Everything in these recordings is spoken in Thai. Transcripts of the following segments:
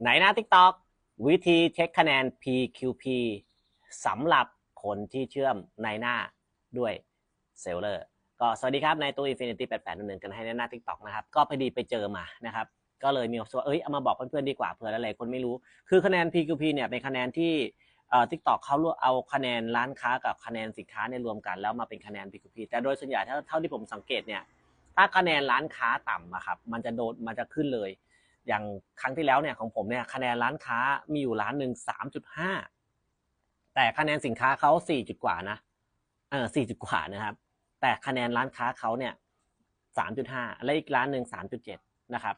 ไหนหน้า TikTok วิธีเช็คคะแนน PQP สำหรับคนที่เชื่อมในหน้าด้วยเซลเลอร์ก็สวัสดีครับในตัว Infinity 8811 กันให้ในหน้า TikTok นะครับ ก็พอดีไปเจอมานะครับ ก็เลยมีความรู้สึกว่าเอ้ยเอามาบอกเพื่อนๆดีกว่าเผื่อหลายๆคนไม่รู้ คือคะแนน PQP เนี่ยเป็นคะแนนที่เอ่อ TikTok เขาเอาคะแนนร้านค้ากับคะแนนสินค้าเนี่ยรวมกัน แล้วมาเป็นคะแนน PQP แต่โดยส่วนใหญ่เท่าเท่าที่ผมสังเกตเนี่ยถ้าคะแนนร้านค้าต่ำอะครับมันจะโดนมันจะขึ้นเลย อย่างครั้งที่แล้วเนี่ยของผมเนี่ยคะแนนร้านค้ามีอยู่ร้านหนึ่งสามจุดห้าแต่คะแนนสินค้าเขาสี่จุดกว่านะเออสี่จุดกว่านะครับ แต่คะแนนร้านค้าเขาเนี่ยสามจุดห้าและอีกร้านหนึ่งสามจุดเจ็ดนะครับ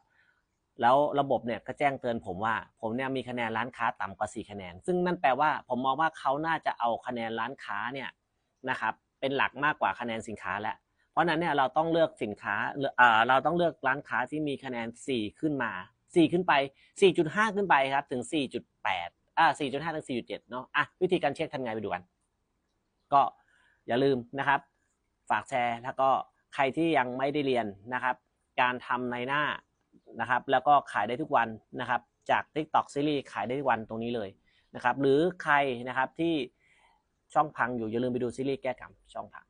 แล้วระบบเนี่ยก็แจ้งเตือนผมว่า ผมเนี่ยมีคะแนนร้านค้าต่ำกว่าสี่คะแนน ซึ่งนั่นแปลว่าผมมองว่าเขาน่าจะเอาคะแนนร้านค้าเนี่ยนะครับเป็นหลักมากกว่าคะแนนสินค้าแล้วเพราะนั้นเนี่ยเราต้องเลือกสินค้าเอ่อเราต้องเลือกร้านค้าที่มีคะแนน 4 ขึ้นมา 4 ขึ้นไป 4.5 ขึ้นไปครับถึง 4.8อ่า4.5 ถึง 4.7 เนาะอะวิธีการเช็คทำไงไปดูกัน ก็อย่าลืมนะครับ ฝากแชร์แล้วก็ใครที่ยังไม่ได้เรียนนะครับ การทำในหน้านะครับ แล้วก็ขายได้ทุกวันนะครับ จาก TikTok Series ขายได้ทุกวันตรงนี้เลยนะครับ หรือใครนะครับที่ช่องพังอยู่อย่าลืมไปดูซีรีส์แก้กรรมช่องพัง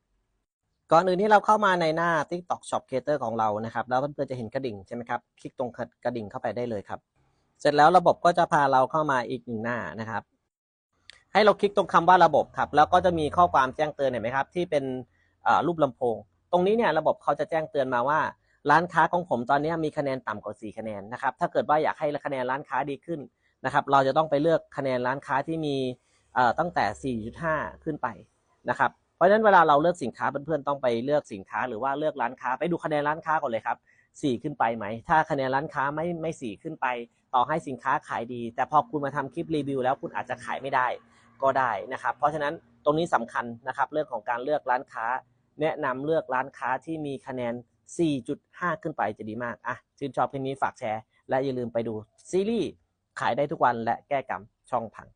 ก่อนอื่นที่เราเข้ามาในหน้า TikTok Shop Creator ของเรานะครับ แล้วเพื่อนๆจะเห็นกระดิ่งใช่ไหมครับ คลิกตรงกระดิ่งเข้าไปได้เลยครับ เสร็จแล้วระบบก็จะพาเราเข้ามาอีกหนึ่งหน้านะครับ ให้เราคลิกตรงคำว่าระบบครับ แล้วก็จะมีข้อความแจ้งเตือนเห็นไหมครับ ที่เป็นรูปลำโพง ตรงนี้เนี่ยระบบเขาจะแจ้งเตือนมาว่า ร้านค้าของผมตอนนี้มีคะแนนต่ำกว่า 4 คะแนนนะครับ ถ้าเกิดว่าอยากให้คะแนนร้านค้าดีขึ้นนะครับ เราจะต้องไปเลือกคะแนนร้านค้าที่มีตั้งแต่ 4.5 ขึ้นไปนะครับ เพราะฉะนั้นเวลาเราเลือกสินค้าเพื่อนๆต้องไปเลือกสินค้าหรือว่าเลือกร้านค้าไปดูคะแนนร้านค้าก่อนเลยครับสี่ขึ้นไปไหม ถ้าคะแนนร้านค้าไม่ไม่สี่ขึ้นไป ต่อให้สินค้าขายดี แต่พอคุณมาทำคลิปรีวิวแล้วคุณอาจจะขายไม่ได้ก็ได้นะครับ เพราะฉะนั้นตรงนี้สำคัญนะครับเรื่องของการเลือกร้านค้า แนะนำเลือกร้านค้าที่มีคะแนน 4.5 ขึ้นไปจะดีมากอะชื่นชอบคลิปนี้ฝากแชร์ และอย่าลืมไปดูซีรีส์ขายได้ทุกวันและแก้กรรมช่องพัง